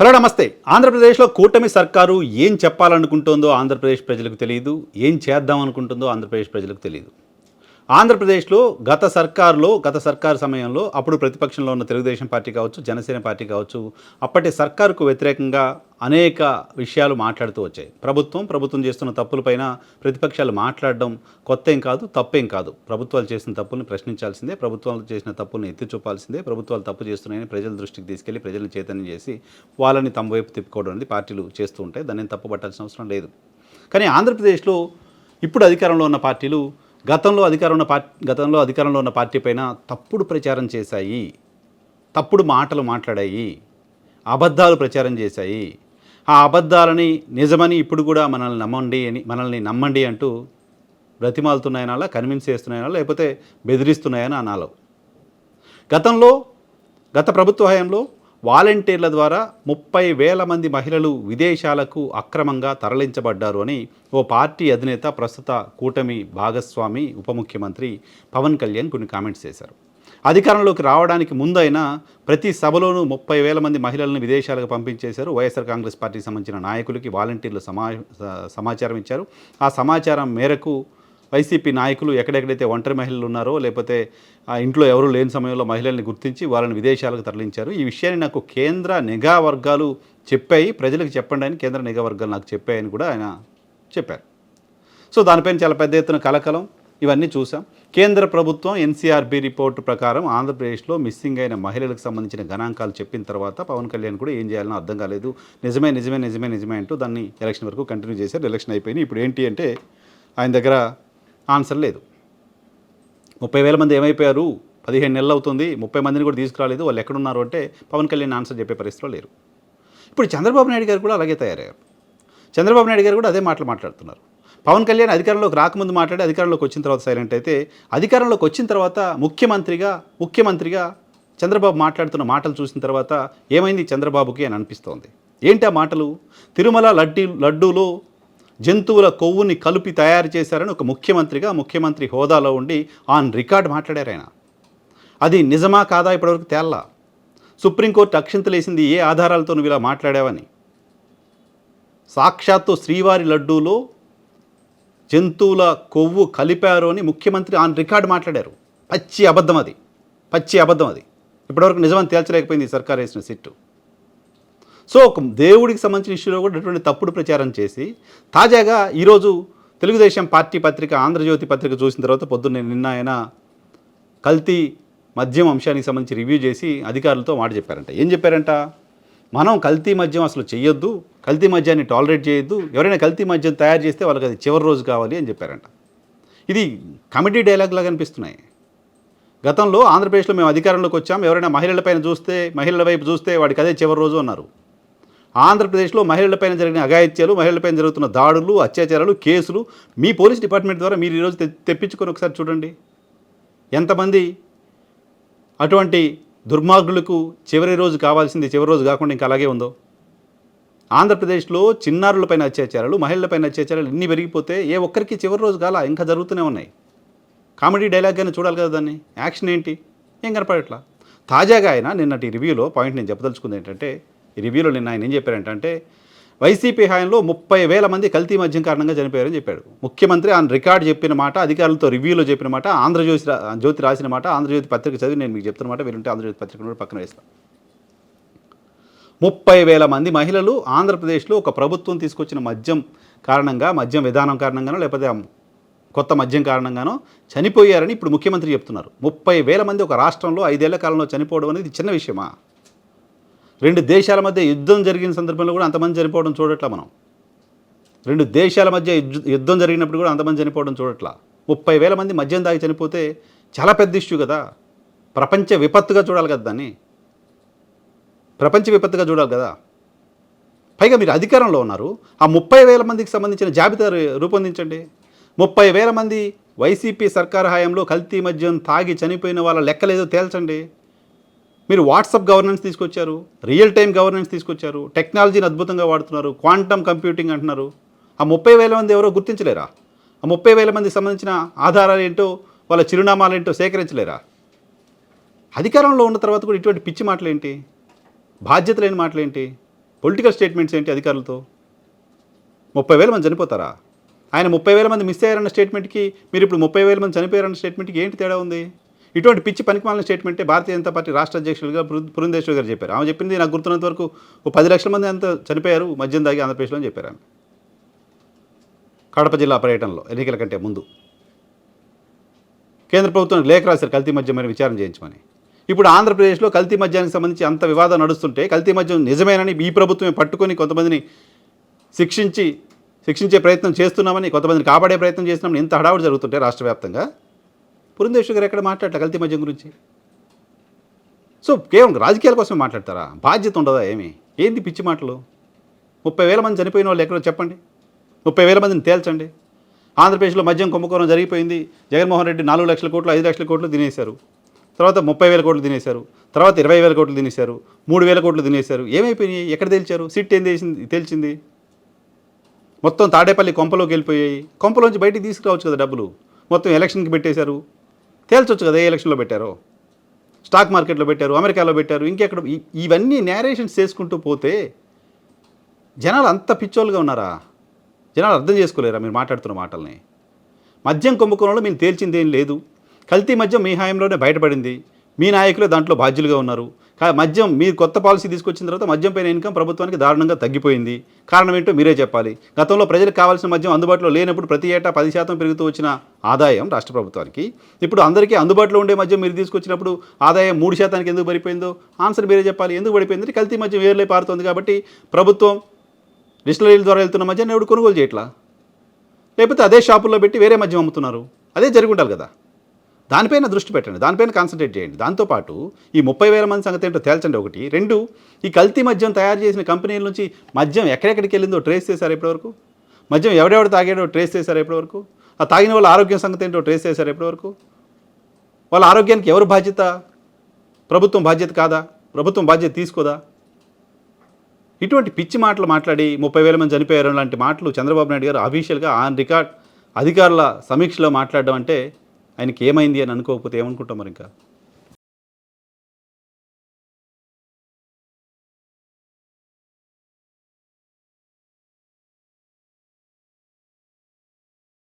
Hello నమస్తే. ఆంధ్రప్రదేశ్లో కూటమి సర్కారు ఏం చెప్పాలనుకుంటుందో ఆంధ్రప్రదేశ్ ప్రజలకు తెలియదు ఏం చేద్దాం అనుకుంటుందో ఆంధ్రప్రదేశ్ ప్రజలకు తెలియదు ఆంధ్రప్రదేశ్లో గత సర్కారులో గత సర్కారు సమయంలో అప్పుడు ప్రతిపక్షంలో ఉన్న తెలుగుదేశం పార్టీ కావచ్చు జనసేన పార్టీ కావచ్చు అప్పటి సర్కారుకు వ్యతిరేకంగా అనేక విషయాలు మాట్లాడుతూ వచ్చాయి. ప్రభుత్వం ప్రభుత్వం చేస్తున్న తప్పులపైన ప్రతిపక్షాలు మాట్లాడడం కొత్త ఏం కాదు తప్పేం కాదు. ప్రభుత్వాలు చేసిన తప్పుల్ని ప్రశ్నించాల్సిందే ప్రభుత్వాలు చేసిన తప్పుల్ని ఎత్తి చూపాల్సిందే ప్రభుత్వాలు తప్పు చేస్తున్నాయని ప్రజల దృష్టికి తీసుకెళ్ళి ప్రజలను చైతన్యం చేసి వాళ్ళని తమ వైపు తిప్పుకోవడం అనేది పార్టీలు చేస్తూ ఉంటాయి. దాన్ని తప్పు పట్టాల్సిన అవసరం లేదు. కానీ ఆంధ్రప్రదేశ్లో ఇప్పుడు అధికారంలో ఉన్న పార్టీలు గతంలో అధికారం ఉన్న పార్టీ గతంలో అధికారంలో ఉన్న పార్టీ పైన తప్పుడు ప్రచారం చేశాయి. తప్పుడు మాటలు మాట్లాడాయి. అబద్ధాలు ప్రచారం చేశాయి. ఆ అబద్ధాలని నిజమని ఇప్పుడు కూడా మనల్ని నమ్మండి అని మనల్ని నమ్మండి అంటూ బ్రతిమాలుతున్నాయనాలా కన్విన్స్ చేస్తున్నాయనా లేకపోతే బెదిరిస్తున్నాయని అనాలో గతంలో గత ప్రభుత్వ హయాంలో వాలంటీర్ల ద్వారా ముప్పై వేల మంది మహిళలు విదేశాలకు అక్రమంగా తరలించబడ్డారు అని ఓ పార్టీ అధినేత ప్రస్తుత కూటమి భాగస్వామి ఉప ముఖ్యమంత్రి పవన్ కళ్యాణ్ కొన్ని కామెంట్స్ చేశారు. అధికారంలోకి రావడానికి ముందైనా ప్రతి సభలోనూ ముప్పై వేల మంది మహిళలను విదేశాలకు పంపించేశారు. వైఎస్ఆర్ కాంగ్రెస్ పార్టీకి సంబంధించిన నాయకులకి వాలంటీర్లు సమా సమాచారం ఇచ్చారు. ఆ సమాచారం మేరకు వైసీపీ నాయకులు ఎక్కడెక్కడైతే ఒంటరి మహిళలు ఉన్నారో లేకపోతే ఆ ఇంట్లో ఎవరు లేని సమయంలో మహిళల్ని గుర్తించి వాళ్ళని విదేశాలకు తరలించారు. ఈ విషయాన్ని నాకు కేంద్ర నిఘా వర్గాలు చెప్పాయి. ప్రజలకు చెప్పండి అని కేంద్ర నిఘా వర్గాలు నాకు చెప్పాయని కూడా ఆయన చెప్పారు. సో దానిపైన చాలా పెద్ద ఎత్తున కలకలం. ఇవన్నీ చూసాం కేంద్ర ప్రభుత్వం ఎన్సీఆర్బీ రిపోర్టు ప్రకారం ఆంధ్రప్రదేశ్లో మిస్సింగ్ అయిన మహిళలకు సంబంధించిన గణాంకాలు చెప్పిన తర్వాత పవన్ కళ్యాణ్ కూడా ఏం చేయాలనో అర్థం కాలేదు. నిజమే నిజమే నిజమే నిజమే అంటూ దాన్ని ఎలక్షన్ వరకు కంటిన్యూ చేశారు. ఎలక్షన్ అయిపోయింది. ఇప్పుడు ఏంటి అంటే ఆయన దగ్గర ఆన్సర్ లేదు. ముప్పై వేల మంది ఏమైపోయారు? పదిహేను నెలలు అవుతుంది. ముప్పై మందిని కూడా తీసుకురాలేదు. వాళ్ళు ఎక్కడున్నారు అంటే పవన్ కళ్యాణ్ ఆన్సర్ చెప్పే పరిస్థితిలో లేరు. ఇప్పుడు చంద్రబాబు నాయుడు గారు కూడా అలాగే తయారయ్యారు. చంద్రబాబు నాయుడు గారు కూడా అదే మాటలు మాట్లాడుతున్నారు. పవన్ కళ్యాణ్ అధికారంలోకి రాకముందు మాట్లాడి అధికారంలోకి వచ్చిన తర్వాత సైలెంట్ అయితే అధికారంలోకి వచ్చిన తర్వాత ముఖ్యమంత్రిగా ముఖ్యమంత్రిగా చంద్రబాబు మాట్లాడుతున్న మాటలు చూసిన తర్వాత ఏమైంది చంద్రబాబుకి అని అనిపిస్తోంది. ఏంటి ఆ మాటలు? తిరుమల లడ్డీ లడ్డూలో జంతువుల కొవ్వుని కలిపి తయారు చేశారని ఒక ముఖ్యమంత్రిగా ముఖ్యమంత్రి హోదాలో ఉండి ఆన్ రికార్డ్ మాట్లాడారు ఆయన. అది నిజమా కాదా ఇప్పటివరకు తేల్లా? సుప్రీంకోర్టు అక్షింతలేసింది ఏ ఆధారాలతో నువ్వు ఇలా మాట్లాడావని? సాక్షాత్తు శ్రీవారి లడ్డూలో జంతువుల కొవ్వు కలిపారు అని ముఖ్యమంత్రి ఆన్ రికార్డ్ మాట్లాడారు. పచ్చి అబద్ధం అది. పచ్చి అబద్ధం అది. ఇప్పటివరకు నిజమని తేల్చలేకపోయింది సర్కార్ వేసిన సిట్టు. సో ఒక దేవుడికి సంబంధించిన ఇష్యూలో కూడా అటువంటి తప్పుడు ప్రచారం చేసి తాజాగా ఈరోజు తెలుగుదేశం పార్టీ పత్రిక ఆంధ్రజ్యోతి పత్రిక చూసిన తర్వాత పొద్దున్నే నిన్న ఆయన కల్తీ మద్యం అంశానికి సంబంధించి రివ్యూ చేసి అధికారులతో మాట చెప్పారంట. ఏం చెప్పారంట? మనం కల్తీ మద్యం అసలు చేయొద్దు కల్తీ మద్యాన్ని టాలరేట్ చేయొద్దు ఎవరైనా కల్తీ మద్యం తయారు చేస్తే వాళ్ళకి అది చివరి రోజు కావాలి అని చెప్పారంట. ఇది కమిటీ డైలాగ్ లాగా అనిపిస్తున్నాయి. గతంలో ఆంధ్రప్రదేశ్లో మేము అధికారంలోకి వచ్చాం ఎవరైనా మహిళలపైన చూస్తే మహిళల వైపు చూస్తే వాడికి అదే చివరి రోజు అన్నారు. ఆంధ్రప్రదేశ్లో మహిళలపైన జరిగిన అఘాయిత్యాలు మహిళలపైన జరుగుతున్న దాడులు అత్యాచారాలు కేసులు మీ పోలీస్ డిపార్ట్మెంట్ ద్వారా మీరు ఈరోజు తెప్పించుకొని ఒకసారి చూడండి. ఎంతమంది అటువంటి దుర్మార్గులకు చివరి రోజు కావాల్సింది చివరి రోజు కాకుండా ఇంకా అలాగే ఉందో? ఆంధ్రప్రదేశ్లో చిన్నారులపైన అత్యాచారాలు మహిళలపైన అత్యాచారాలు ఇన్ని పెరిగిపోతే ఏ ఒక్కరికి చివరి రోజు కాలా ఇంకా జరుగుతూనే ఉన్నాయి. కామెడీ డైలాగ్ కానీ చూడాలి కదా దాన్ని. యాక్షన్ ఏంటి? ఏం కనపడట్లా? తాజాగా ఆయన నిన్నటి రివ్యూలో పాయింట్ నేను చెప్పదలుచుకుంది ఏంటంటే ఈ రివ్యూలో నిన్న ఆయన ఏం చెప్పారంటే వైసీపీ హయాంలో ముప్పై వేల మంది కల్తీ మద్యం కారణంగా చనిపోయారని చెప్పాడు. ముఖ్యమంత్రి ఆయన రికార్డు చెప్పిన మాట అధికారులతో రివ్యూలో చెప్పిన మాట ఆంధ్రజ్యోతి జ్యోతి రాసిన మాట ఆంధ్రజ్యోతి పత్రిక చదివి నేను మీకు చెప్తున్న మాట వీరుంటే ఆంధ్రజ్యోతి పత్రిక కూడా పక్కన వేస్తాను ముప్పై వేల మంది మహిళలు ఆంధ్రప్రదేశ్లో ఒక ప్రభుత్వం తీసుకొచ్చిన మద్యం కారణంగా మద్యం విధానం కారణంగానో లేకపోతే కొత్త మద్యం కారణంగానో చనిపోయారని ఇప్పుడు ముఖ్యమంత్రి చెప్తున్నారు. ముప్పై వేల మంది ఒక రాష్ట్రంలో ఐదేళ్ళ కాలంలో చనిపోవడం అనేది చిన్న విషయమా? రెండు దేశాల మధ్య యుద్ధం జరిగిన సందర్భంలో కూడా అంతమంది చనిపోవడం చూడట్లా మనం. రెండు దేశాల మధ్య యుద్ధం జరిగినప్పుడు కూడా అంతమంది చనిపోవడం చూడట్లా. ముప్పై వేల మంది మద్యం దాగి చనిపోతే చాలా పెద్ద ఇష్యూ కదా. ప్రపంచ విపత్తుగా చూడాలి కదా దాన్ని. ప్రపంచ విపత్తుగా చూడాలి కదా. పైగా మీరు అధికారంలో ఉన్నారు. ఆ ముప్పై వేల మందికి సంబంధించిన జాబితా రూపొందించండి. ముప్పై వేల మంది వైసీపీ సర్కార్ హయాంలో కల్తీ మద్యం తాగి చనిపోయిన వాళ్ళ లెక్కలేదో తేల్చండి. మీరు వాట్సాప్ గవర్నెన్స్ తీసుకొచ్చారు రియల్ టైం గవర్నెన్స్ తీసుకొచ్చారు టెక్నాలజీని అద్భుతంగా వాడుతున్నారు క్వాంటమ్ కంప్యూటింగ్ అంటున్నారు. ఆ ముప్పై వేల మంది ఎవరో గుర్తించలేరా? ఆ ముప్పై వేల మందికి సంబంధించిన ఆధారాలు ఏంటో వాళ్ళ చిరునామాలు ఏంటో సేకరించలేరా? అధికారంలో ఉన్న తర్వాత కూడా ఇటువంటి పిచ్చి మాటలేంటి? బాధ్యత లేని మాటలేంటి? పొలిటికల్ స్టేట్మెంట్స్ ఏంటి అధికారులతో? ముప్పై వేల మంది చనిపోతారా? ఆయన ముప్పై వేల మంది మిస్ అయ్యారన్న స్టేట్మెంట్కి మీరు ఇప్పుడు ముప్పై వేల మంది చనిపోయారన్న స్టేట్మెంట్కి ఏంటి తేడా ఉంది? ఇటువంటి పిచ్చి పనికిమాలిన స్టేట్మెంటే భారతీయ జనతా పార్టీ రాష్ట్ర అధ్యక్షులుగా పురు- పురంధేశ్వరి గారు చెప్పారు. ఆమె చెప్పింది నాకు గుర్తున్నంత వరకు ఓ పది లక్షల మంది అంత చనిపోయారు మద్యం దాగి ఆంధ్రప్రదేశ్లో అని చెప్పారు ఆమె. కడప జిల్లా పర్యటనలో ఎన్నికల కంటే ముందు. కేంద్ర ప్రభుత్వం లేఖ రాశారు కల్తీ మద్యం మరి విచారణ చేయించమని. ఇప్పుడు ఆంధ్రప్రదేశ్లో కల్తీ మద్యానికి సంబంధించి అంత వివాదం నడుస్తుంటే కల్తీ మద్యం నిజమేనని ఈ ప్రభుత్వమే పట్టుకొని కొంతమందిని శిక్షించి శిక్షించే ప్రయత్నం చేస్తున్నామని కొంతమందిని కాపాడే ప్రయత్నం చేస్తున్నామని ఇంత హడావుడు జరుగుతుంటే రాష్ట్ర వ్యాప్తంగా పురంధేశ్వర్ గారు ఎక్కడ మాట్లాడలే కల్తీ మద్యం గురించి? సో కేవలం రాజకీయాల కోసమే మాట్లాడతారా? బాధ్యత ఉండదా ఏమి? ఏంది పిచ్చి మాటలు? ముప్పై వేల మంది చనిపోయిన వాళ్ళు ఎక్కడో చెప్పండి. ముప్పై వేల మందిని తేల్చండి. ఆంధ్రప్రదేశ్లో మద్యం కుంభకోణం జరిగిపోయింది. జగన్మోహన్ రెడ్డి నాలుగు లక్షల కోట్లు ఐదు లక్షల కోట్లు తినేశారు. తర్వాత ముప్పై వేల కోట్లు తినేశారు. తర్వాత ఇరవై వేల కోట్లు తినేశారు. మూడు వేల కోట్లు తినేశారు. ఏమైపోయినాయి? ఎక్కడ తేల్చారు? సిట్ ఏం చేసింది తేల్చింది? మొత్తం తాడేపల్లి కొంపలోకి వెళ్ళిపోయాయి. కొంపలోంచి బయటికి తీసుకురావచ్చు కదా డబ్బులు. మొత్తం ఎలక్షన్కి పెట్టేశారు. తేల్చొచ్చు కదా ఏ ఎలక్షన్లో పెట్టారో? స్టాక్ మార్కెట్లో పెట్టారు అమెరికాలో పెట్టారు ఇంకెక్కడ ఇవన్నీ నేరేషన్స్ చేసుకుంటూ పోతే జనాలు అంత పిచ్చోళ్ళుగా ఉన్నారా? జనాలు అర్థం చేసుకోలేరా మీరు మాట్లాడుతున్న మాటల్ని? మద్యం కుంభకోణంలో మీరు తేల్చింది ఏం లేదు. కల్తీ మద్యం మీ హాయంలోనే బయటపడింది. మీ నాయకులే దాంట్లో బాధ్యులుగా ఉన్నారు. మద్యం మీరు కొత్త పాలసీ తీసుకొచ్చిన తర్వాత మద్యం పైన ఇన్కమ్ ప్రభుత్వానికి దారుణంగా తగ్గిపోయింది. కారణం ఏంటో మీరే చెప్పాలి. గతంలో ప్రజలకు కావాల్సిన మద్యం అందుబాటులో లేనప్పుడు ప్రతి ఏటా పది శాతం పెరుగుతూ వచ్చిన ఆదాయం రాష్ట్ర ప్రభుత్వానికి. ఇప్పుడు అందరికీ అందుబాటులో ఉండే మద్యం మీరు తీసుకొచ్చినప్పుడు ఆదాయం మూడు శాతానికి ఎందుకు పడిపోయిందో ఆన్సర్ మీరే చెప్పాలి. ఎందుకు పడిపోయింది కల్తీ మద్యం వేర్లే పారుతుంది కాబట్టి ప్రభుత్వం డిస్టిలరీల ద్వారా వెళ్తున్న మద్యాన్ని ఎవడు కొనుగోలు చేయట్లా? లేకపోతే అదే షాపుల్లో పెట్టి వేరే మద్యం అమ్ముతున్నారు. అదే జరిగి ఉండాలి కదా. దానిపైన దృష్టి పెట్టండి దానిపైన కాన్సన్ట్రేట్ చేయండి. దాంతోపాటు ఈ ముప్పై వేల మంది సంగతి ఏంటో తేల్చండి ఒకటి. రెండు ఈ కల్తీ మద్యం తయారు చేసిన కంపెనీల నుంచి మద్యం ఎక్కడెక్కడికి వెళ్ళిందో ట్రేస్ చేశారు ఇప్పటివరకు? మద్యం ఎవడెవడు తాగాడో ట్రేస్ చేశారు ఇప్పటివరకు? ఆ తాగిన వాళ్ళ ఆరోగ్యం సంగతి ఏంటో ట్రేస్ చేశారు ఇప్పటివరకు? వాళ్ళ ఆరోగ్యానికి ఎవరు బాధ్యత? ప్రభుత్వం బాధ్యత కాదా? ప్రభుత్వం బాధ్యత తీసుకోదా? ఇటువంటి పిచ్చి మాటలు మాట్లాడి ముప్పై వేల మంది చనిపోయారు లాంటి మాటలు చంద్రబాబు నాయుడు గారు అఫీషియల్గా ఆన్ రికార్డ్ అధికారుల సమీక్షలో మాట్లాడడం అంటే ఆయనకి ఏమైంది అని అనుకోకపోతే ఏమనుకుంటాం మరి ఇంకా?